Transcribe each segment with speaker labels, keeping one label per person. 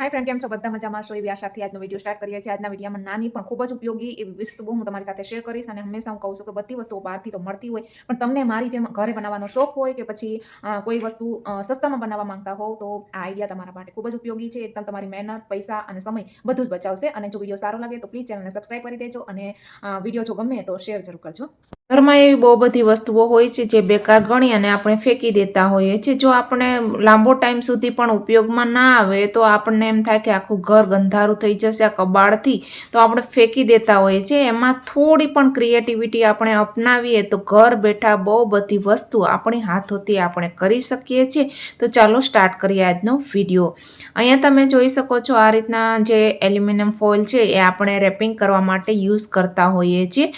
Speaker 1: હાય friend કેમ છો? બધા મજામાં? છો એવી આશાથી આજનો વીડિયો સ્ટાર્ટ કરીએ છીએ. આજના વિડીયોમાં નાની પણ ખૂબ જ ઉપયોગી એવી વસ્તુ હું તમારી સાથે શેર કરીશ અને હંમેશા હું કહું છું કે બધી વસ્તુઓ બહારથી તો મળતી હોય, પણ તમને મારી જેમ ઘરે બનાવવાનો શોખ હોય કે પછી કોઈ વસ્તુ સસ્તામાં બનાવવા માંગતા હોવ, તો આ આઈડિયા તમારા માટે ખૂબ જ ઉપયોગી છે. એકદમ તમારી મહેનત, પૈસા અને સમય બધું જ બચાવશે. અને જો વીડિયો સારો લાગે તો પ્લીઝ ચેનલને સબસ્ક્રાઈબ કરી દેજો અને વીડિયો જો ગમે તો શેર જરૂર કરજો.
Speaker 2: ઘરમાં એવી બહુ બધી વસ્તુઓ હોય છે જે બેકાર ગણી અને આપણે ફેંકી દેતા હોઈએ છીએ. જો આપણે લાંબો ટાઈમ સુધી પણ ઉપયોગમાં ના આવે તો આપણને એમ થાય કે આખું ઘર ગંધારું થઈ જશે, આ કબાડથી તો આપણે ફેંકી દેતા હોઈએ છીએ. એમાં થોડી પણ ક્રિએટિવિટી આપણે અપનાવીએ તો ઘર બેઠા બહુ બધી વસ્તુ આપણી હાથોથી આપણે કરી શકીએ છીએ. તો ચાલો સ્ટાર્ટ કરીએ આજનો વીડિયો. અહીંયા તમે જોઈ શકો છો આ રીતના જે એલ્યુમિનિયમ ફોઇલ છે એ આપણે રેપિંગ કરવા માટે યુઝ કરતા હોઈએ છીએ.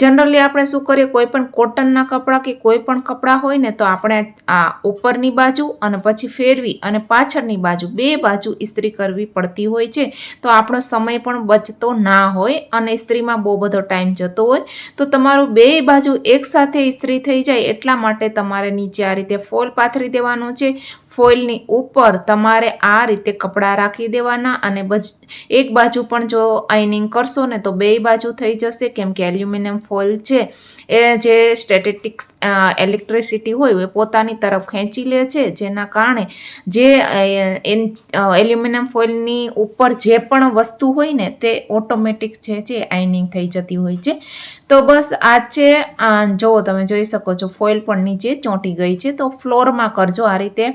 Speaker 2: જનરલી આપણે શું કરીએ કોઈ પણ કોટનના કપડાં કે કોઈ પણ કપડાં હોય ને તો આપણે આ ઉપરની બાજુ અને પછી ફેરવી અને પાછળની બાજુ, બે બાજુ ઇસ્ત્રી કરવી પડતી હોય છે. તો આપણો સમય પણ બચતો ના હોય અને ઇસ્ત્રીમાં બહુ બધો ટાઈમ જતો હોય. તો તમારું બે બાજુ એકસાથે ઇસ્ત્રી થઈ જાય એટલા માટે તમારે નીચે આ રીતે ફોલ પાથરી દેવાનો છે. ફોઇલની ઉપર તમારે આ રીતે કપડાં રાખી દેવાના અને બજ, એક બાજુ પણ જો આઈનિંગ કરશો ને તો બે બાજુ થઈ જશે, કેમ કે એલ્યુમિનિયમ ફોઇલ છે, એ જે સ્ટેટેટિક્સ ઇલેક્ટ્રિસિટી હોય એ પોતાની તરફ ખેંચી લે છે, જેના કારણે જે એલ્યુમિનિયમ ફોઇલની ઉપર જે પણ વસ્તુ હોય ને તે ઓટોમેટિક જે છે આઈનિંગ થઈ જતી હોય છે. તો બસ આ છે જુઓ તમે જોઈ શકો છો ફોઇલ પણ નીચે ચોંટી ગઈ છે, તો ફ્લોરમાં કરજો આ રીતે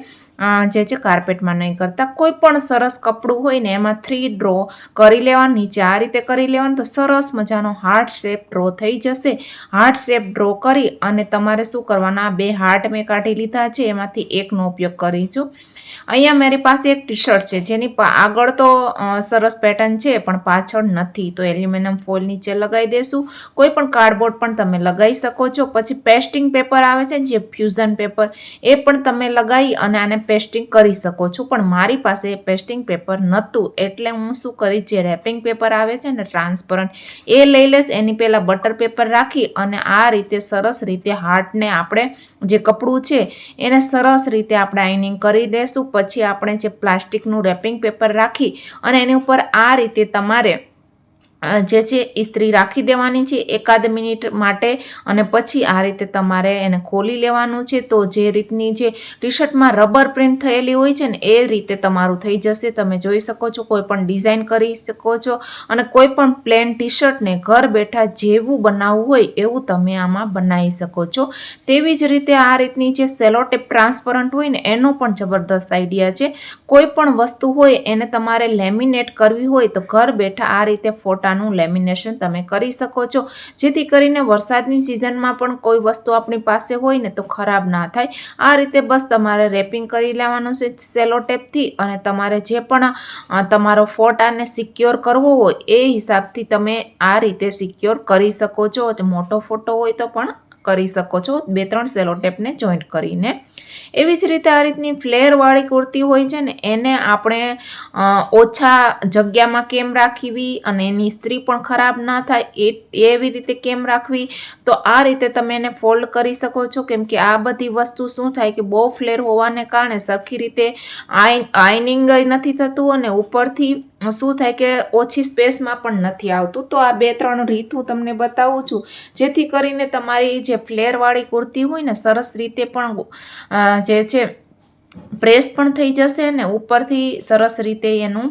Speaker 2: જે છે કાર્પેટમાં નહીં કરતા. કોઈ પણ સરસ કપડું હોય ને એમાં થ્રી ડ્રો કરી લેવાનું, નીચે આ રીતે કરી લેવાનું, તો સરસ મજાનો હાર્ટ શેપ ડ્રો થઈ જશે. હાર્ટ શેપ ડ્રો કરી અને તમારે શું કરવાના? બે હાર્ટ મેં કાઢી લીધા છે, એમાંથી એકનો ઉપયોગ કરીશું. અહીંયા મારી પાસે એક ટી શર્ટ છે, જેની આગળ તો સરસ પેટર્ન છે, પણ પાછળ નથી. તો એલ્યુમિનિયમ ફોઇલ નીચે લગાવી દેશું. કોઈ પણ કાર્ડબોર્ડ પણ તમે લગાવી શકો છો. પછી પેસ્ટિંગ પેપર આવે છે જે ફ્યુઝન પેપર એ પણ તમે લગાવી અને આને પેસ્ટિંગ કરી શકો છો. પણ મારી પાસે પેસ્ટિંગ પેપર નહોતું. એટલે હું શું કરી જે રેપિંગ પેપર આવે છે ને ટ્રાન્સપરન્ટ એ લઈ લઈશ એની પહેલાં બટર પેપર રાખી અને આ રીતે સરસ રીતે હાર્ટને આપણે જે કપડું છે, એને સરસ રીતે આપણે આઈનિંગ કરી દઈશું પછી આપણે જે પ્લાસ્ટિકનું રેપિંગ પેપર રાખી અને એની ઉપર આ રીતે તમારે જે છે ઇસ્ત્રી રાખી દેવાની છે એકાદ મિનિટ માટે અને પછી આ રીતે તમારે એને ખોલી લેવાનું છે. તો જે રીતની જે ટી શર્ટમાં રબર પ્રિન્ટ થયેલી હોય છે ને, એ રીતે તમારું થઈ જશે. તમે જોઈ શકો છો કોઈ પણ ડિઝાઇન કરી શકો છો અને કોઈ પણ પ્લેન ટી શર્ટને ઘર બેઠા જેવું બનાવવું હોય એવું તમે આમાં બનાવી શકો છો. તેવી જ રીતે આ રીતની જે સેલોટેપ ટ્રાન્સપરન્ટ હોય ને, એનો પણ જબરદસ્ત આઈડિયા છે. કોઈ પણ વસ્તુ હોય એને તમારે લેમિનેટ કરવી હોય તો ઘર બેઠા આ રીતે ફોટાનું લેમિનેશન તમે કરી શકો છો. જેથી કરીને વરસાદની સિઝનમાં પણ કોઈ વસ્તુ આપણી પાસે હોય ને તો ખરાબ ના થાય. આ રીતે બસ તમારે રેપિંગ કરી લેવાનું છે સેલોટેપથી અને તમારે જે પણ તમારો ફોટાને સિક્યોર કરવો હોય એ હિસાબથી તમે આ રીતે સિક્યોર કરી શકો છો. મોટો ફોટો હોય તો પણ કરી શકો છો. બે, ત્રણ સેલોટેપને જોઈન્ટ કરીને. એવી જ રીતે આ રીતની ફ્લેરવાળી કુર્તી હોય છે ને, એને આપણે ઓછા જગ્યામાં કેમ રાખવી અને એની સ્ત્રી પણ ખરાબ ના થાય, એ એવી રીતે કેમ રાખવી? તો આ રીતે તમે એને ફોલ્ડ કરી શકો છો. કેમ કે આ બધી વસ્તુ શું થાય કે બહુ ફ્લેર હોવાને કારણે સરખી રીતે આઈ, આઈનિંગ નથી થતું અને ઉપરથી શું થાય કે ઓછી સ્પેસમાં પણ નથી આવતું? તો આ બે ત્રણ રીત હું તમને બતાવું છું. જેથી કરીને તમારી જે ફ્લેરવાળી કુર્તી હોય ને, સરસ રીતે પણ જે છે, પ્રેસ પણ થઈ જશે ને, ઉપરથી સરસ રીતે એનું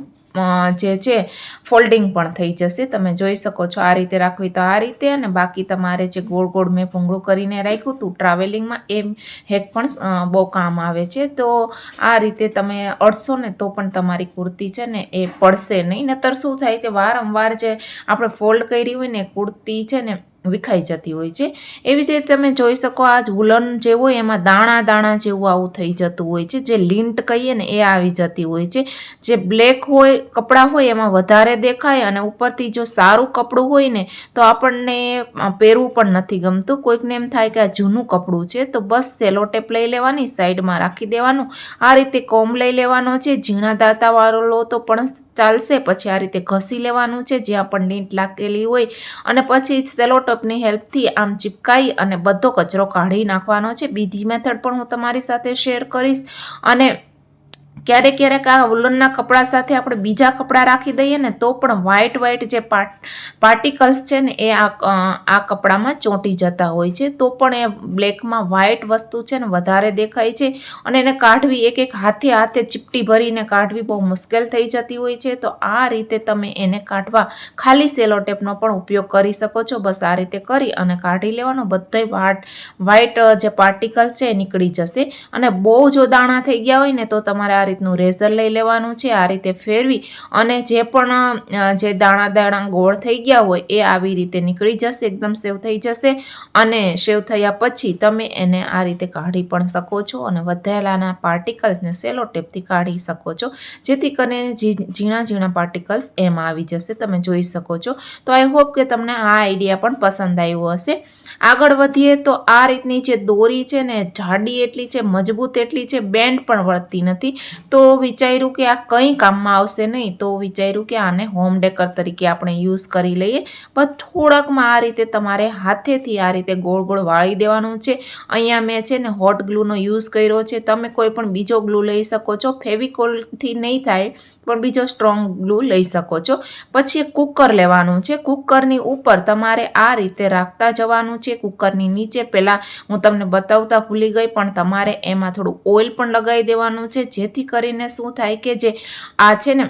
Speaker 2: જે છે, ફોલ્ડિંગ પણ થઈ જશે. તમે જોઈ શકો છો આ રીતે રાખવી તો આ રીતે અને બાકી તમારે જે ગોળ ગોળ મેં ભૂંગળું કરીને રાખ્યું હતું ટ્રાવેલિંગમાં એ હેક પણ બહુ કામ આવે છે. તો આ રીતે તમે અડશો ને તો પણ તમારી કુર્તી છે ને એ પડશે નહીં. નતર શું થાય કે વારંવાર જે આપણે ફોલ્ડ કરી હોય ને કુર્તી છે ને વિખાઈ જતી હોય છે. એવી જ રીતે તમે જોઈ શકો આ વુલન જે હોય, એમાં દાણા દાણા જેવું આવું થઈ જતું હોય છે. જે લિન્ટ કહીએ ને, એ આવી જતી હોય છે. જે બ્લેક હોય, કપડાં હોય, એમાં વધારે દેખાય અને ઉપરથી જો સારું કપડું હોય ને, તો આપણને પહેરવું પણ નથી ગમતું. કોઈકને એમ થાય કે આ જૂનું કપડું છે, તો બસ સેલોટેપ લઈ લેવાની, સાઈડમાં રાખી દેવાનું. આ રીતે કોમ લઈ લેવાનો છે. ઝીણા દાંતાવાળો લો તો પણ ચાલશે. પછી આ રીતે ઘસી લેવાનું છે. જ્યાં પણ લીંટ લાગેલી હોય અને પછી સેલોટોપની હેલ્પથી આમ ચિપકાઈ અને બધો કચરો કાઢી નાખવાનો છે. બીજી મેથડ પણ હું તમારી સાથે શેર કરીશ. અને ક્યારેક ક્યારેક આ વુલનના કપડા સાથે આપણે બીજા કપડાં રાખી દઈએ ને, તો પણ વ્હાઇટ વ્હાઇટ જે પાર્ટિકલ્સ છે ને, એ આ આ કપડામાં ચોંટી જતા હોય છે. તો પણ એ બ્લેકમાં વ્હાઇટ વસ્તુ છે ને, વધારે દેખાય છે. અને એને કાઢવી, એક એક હાથે હાથે ચીપટી ભરીને કાઢવી બહુ મુશ્કેલ થઈ જતી હોય છે. તો આ રીતે તમે એને કાઢવા ખાલી સેલો ટેપનો પણ ઉપયોગ કરી શકો છો. બસ આ રીતે કરી અને કાઢી લેવાનો. બધાય વાટ વ્હાઇટ જે પાર્ટિકલ્સ છે એ નીકળી જશે. અને બહુ જો દાણા થઈ ગયા હોય ને, તો તમારે આ રીતનું રેઝર લઈ લેવાનું છે, આ રીતે ફેરવી અને જે પણ જે દાણા દાણા ગોળ થઈ ગયા હોય એ આવી રીતે નીકળી જશે, એકદમ સેવ થઈ જશે અને સેવ થયા પછી તમે એને આ રીતે કાઢી પણ શકો છો અને વધેલાના પાર્ટિકલ્સને સેલો ટેપથી કાઢી શકો છો, જેથી કરીને ઝીણા ઝીણા પાર્ટિકલ્સ એમાં આવી જશે, તમે જોઈ શકો છો. તો આઈ હોપ કે તમને આ આઈડિયા પણ પસંદ આવ્યો હશે. આગળ વધીએ તો આ રીતની જે દોરી છે ને, જાડી એટલી છે, મજબૂત એટલી છે, બેન્ડ પણ વળતી નથી. તો વિચાર્યું કે આ કંઈ કામમાં આવશે નહીં. તો વિચાર્યું કે આને હોમ ડેકર તરીકે આપણે યુઝ કરી લઈએ. બસ થોડાકમાં આ રીતે તમારે હાથેથી આ રીતે ગોળ ગોળ વાળી દેવાનું છે. અહીંયા મેં છે ને હોટ ગ્લુનો યુઝ કર્યો છે. તમે કોઈ પણ બીજો ગ્લુ લઈ શકો છો. ફેવિકોલથી નહીં થાય. પણ બીજો સ્ટ્રોંગ ગ્લુ લઈ શકો છો. પછી કુકર લેવાનું છે. કુકરની ઉપર તમારે આ રીતે રાખતા જવાનું છે. કુકરની નીચે પહેલાં હું તમને બતાવતા ભૂલી ગઈ, પણ તમારે એમાં થોડું ઓઇલ પણ લગાવી દેવાનું છે. જેથી કરીને શું થાય કે જે આ છે ને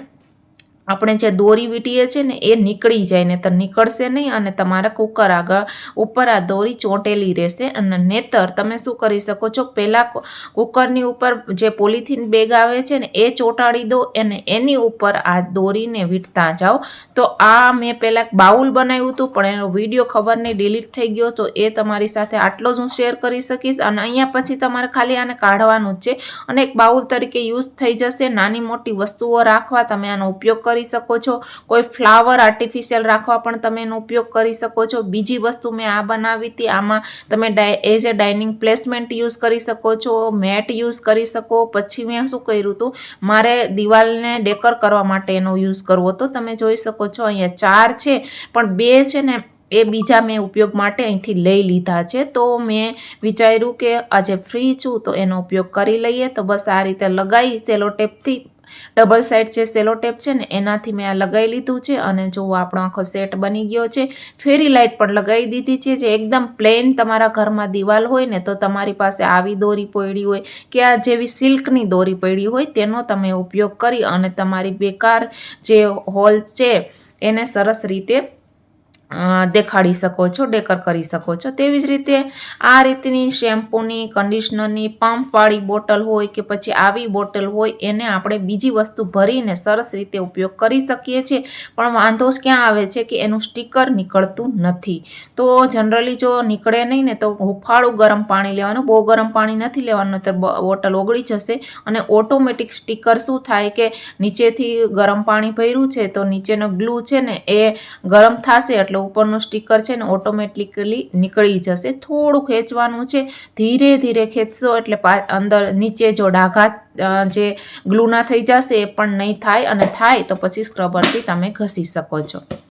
Speaker 2: આપણે જે દોરી વીટીએ છે ને, એ નીકળી જાય ને તો નીકળશે નહીં અને તમારા કુકર આગળ ઉપર આ દોરી ચોંટેલી રહેશે અને નેતર તમે શું કરી શકો છો? પહેલાં કુકરની ઉપર જે પોલિથીન બેગ આવે છે ને, એ ચોંટાડી દો અને એની ઉપર આ દોરીને વીંટતા જાઓ. તો આ મેં પહેલાં બાઉલ બનાવ્યું હતું, પણ એનો વીડિયો ખબર નહીં, ડિલીટ થઈ ગયો તો એ તમારી સાથે આટલો જ હું શેર કરી શકીશ અને અહીંયા પછી તમારે ખાલી આને કાઢવાનું જ છે અને એક બાઉલ તરીકે યુઝ થઈ જશે. નાની મોટી વસ્તુઓ રાખવા તમે આનો ઉપયોગ કરી શકો છો. કોઈ ફ્લાવર આર્ટિફિશિયલ રાખવા પણ તમે એનો ઉપયોગ કરી શકો છો. બીજી વસ્તુ મેં આ બનાવી હતી. આમાં તમે as a dining placement use કરી શકો છો. મેટ યુઝ કરી શકો. પછી મેં શું કર્યું હતું? મારે દિવાલને ડેકર કરવા માટે એનો યુઝ કરવો હતો. તમે જોઈ શકો છો અહીંયા ચાર છે, પણ બે છે ને એ બીજા મેં ઉપયોગ માટે અહીંથી લઈ લીધા છે. તો મેં વિચાર્યું કે આજે ફ્રી છું તો એનો ઉપયોગ કરી લઈએ. તો બસ આ રીતે લગાવી સેલો ટેપથી ડબલ સાઈડ જે સેલો ટેપ છે ને, એનાથી મેં આ લગાવી લીધું છે અને જો આપણો આખો સેટ બની ગયો છે, ફેરી લાઇટ પણ લગાવી દીધી છે, જે એકદમ પ્લેન તમારા ઘરમાં દિવાલ હોય ને, તો તમારી પાસે આવી દોરી પડી હોય કે આ જેવી સિલ્કની દોરી પડી હોય, તેનો તમે ઉપયોગ કરી અને તમારી બેકાર જે હોલ છે, એને સરસ રીતે દેખાડી શકો છો, ડેકર કરી શકો છો. તેવી જ રીતે આ રીતની શેમ્પૂની, કન્ડિશનરની પંપવાળી બોટલ હોય કે પછી આવી બોટલ હોય, એને આપણે બીજી વસ્તુ ભરીને સરસ રીતે ઉપયોગ કરી શકીએ છીએ. પણ વાંધો ક્યાં આવે છે કે એનું સ્ટીકર નીકળતું નથી. તો જનરલી જો નીકળે નહીં ને તો હુફાળું ગરમ પાણી લેવાનું. બહુ ગરમ પાણી નથી લેવાનું તો બોટલ ઓગળી જશે. અને ઓટોમેટિક સ્ટીકર શું થાય કે નીચેથી ગરમ પાણી ભર્યું છે, તો નીચેનો ગ્લુ છે ને એ ગરમ થશે, એટલે ઉપરનું સ્ટીકર છે ને ઓટોમેટિકલી નીકળી જશે. થોડું ખેંચવાનું છે. ધીરે ધીરે ખેંચશો એટલે અંદર નીચે જો ડાઘા જે ગ્લુના થઈ જશે એ પણ નહીં થાય અને થાય તો પછી સ્ક્રબરથી તમે ઘસી શકો છો.